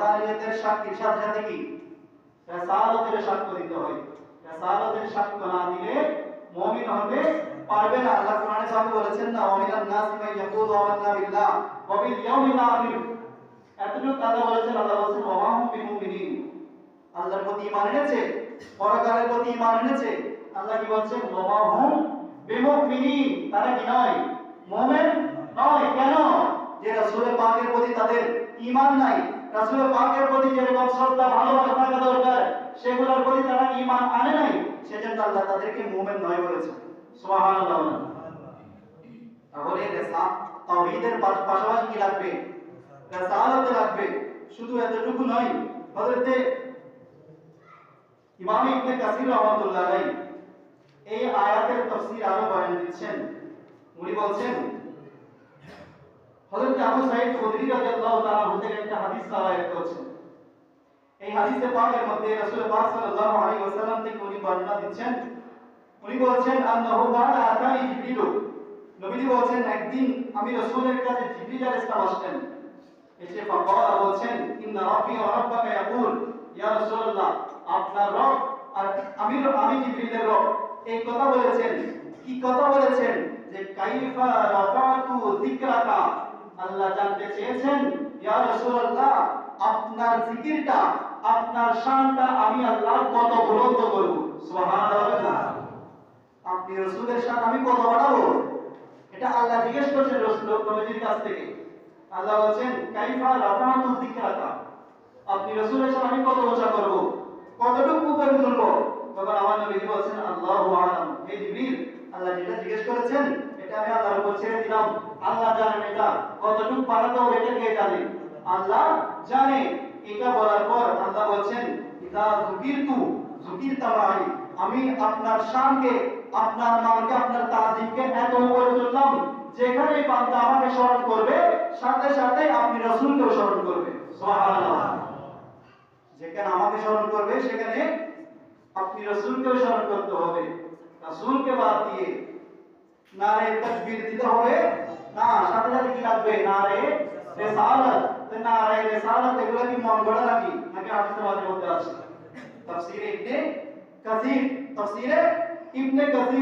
ওয়াহদানিয়তের সাক্ষীর সাথে সাথে কি? রেসালতের সাক্ষ্য দিতে হয়। রেসালতের সাক্ষ্য না দিলে মুমিন হবে পারবে না। আল্লাহ কোরআনে সাথে বলেছেন না, ওয়ামিনান নাসি মান ইয়াকুলু আমান্না বিল্লাহ ওয়া বিল ইয়াউমিল আখির। এতটুকু আল্লাহ বলেছেন আল্লাহ বলেছেন, ওয়া মা হুম বিমুমিনিন। আল্লাহর প্রতি ঈমান এনেছে? পরকালের প্রতি ঈমান এনেছে? আল্লাহ কি বলছেন, ওয়া মা হুম বিমুমিনিন। তারা কি নয়? মুমিন নয়। কেন? যে রাসূলের পাকের প্রতি তাদের ঈমান নাই, রাসূলের পাকের প্রতি যেরকম শ্রদ্ধা, ভালোবাসা থাকা দরকার, সেগুলোর প্রতি তারা ঈমান আনে নাই, সেজন্য আল্লাহ তাদেরকে মুমিন নয় বলেছেন। সুবহানাল্লাহ। তাহলে রেসা তাওহীদের পাশাপাশি কি লাগবে? রেসালাতে লাগবে। শুধু এতটুকু নয়, হযরতে ইমাম ইবনে কাসির রাহমাতুল্লাহ আলাইহি এই আয়াতের তাফসীর আরও বয়ান দিচ্ছেন। উনি বলছেন হযরত আবু সাঈদ খুদরি রাদিয়াল্লাহু তাআলা হতে একটা হাদিস রাওয়ায়াত করেছেন। এই হাদিসে পাকের মধ্যে রাসূল পাক সাল্লাল্লাহু আলাইহি ওয়াসাল্লাম থেকে উনি বর্ণনা দিচ্ছেন। উনি বলছেন, আন্নাহু কানা আতানি জিবরিল নবীজি বলছেন, একদিন আমি রাসূলের কাছে জিবরিল আলাইহিস সালাম আসলেন এসে ফাকালা বলছেন, ইন্না রাব্বি ওয়া রাব্বাকা ইয়াকুল, ইয়া রাসূলুল্লাহ, আপনার রব আর আমি আমি জিবরিলের রব। এই কথা বলেছেন। কি কথা বলেছেন? যে, কাইফা রাফাতু যিকরাকা। আল্লাহ জানতে চেয়েছেন, ইয়া রাসূলুল্লাহ, আপনার জিকিরটা আপনার শানটা আমি আল্লাহ কত বুলন্দ করব? সুবহানাল্লাহ। আপনি রাসূলের শান আমি কত বাড়াবো? এটা আল্লাহ জিজ্ঞেস করছেন রাসূল নবীজির কাছ থেকে। আল্লাহ বলেন কাইফা রাফাতু যিকরাকা আপনি রাসূলের শান আমি কত উঁচা করব? কতটুকু উপরে তুলব? তখন আমার নবীজি বলছেন, আল্লাহু আলাম। হে জিবরিল, আল্লাহ যেটা জিজ্ঞেস করেছেন এটা আমি আল্লাহর উপর ছেড়ে দিলাম। আল্লাহ জানেন এটা। কতটুকু বাড়াতে হবে এটা কে জানে। আল্লাহ জানে। এটা বলার পর আল্লাহ বলছেন, ইদা যুকিরতু যুকিরতা মাই আমি আপনার শানকে, আপনার নামকে আপনার তাজিমকে এত উপরে তুললাম যেখানে বান্দা আমাকে স্মরণ করবে, সাথে সাথে আপনি রাসূলকেও স্মরণ করবে সুবহানাল্লাহ। যেখানে আমাকে স্মরণ করবে, সেখানে আপনি রাসূলকেও স্মরণ করতে হবে। রাসূলকে বাদ দিয়ে নারে তাকবীর দিতে হবে না সাথে সাথে কি লাগবে নারে রিসালাত তো নারে রিসালাত এগুলো কি মন গড়া নাকি নাকি হাদিসের মাঝে মধ্যে আছে তাফসীরে ইবনে কাসির তাফসীরে ইবনে কাসির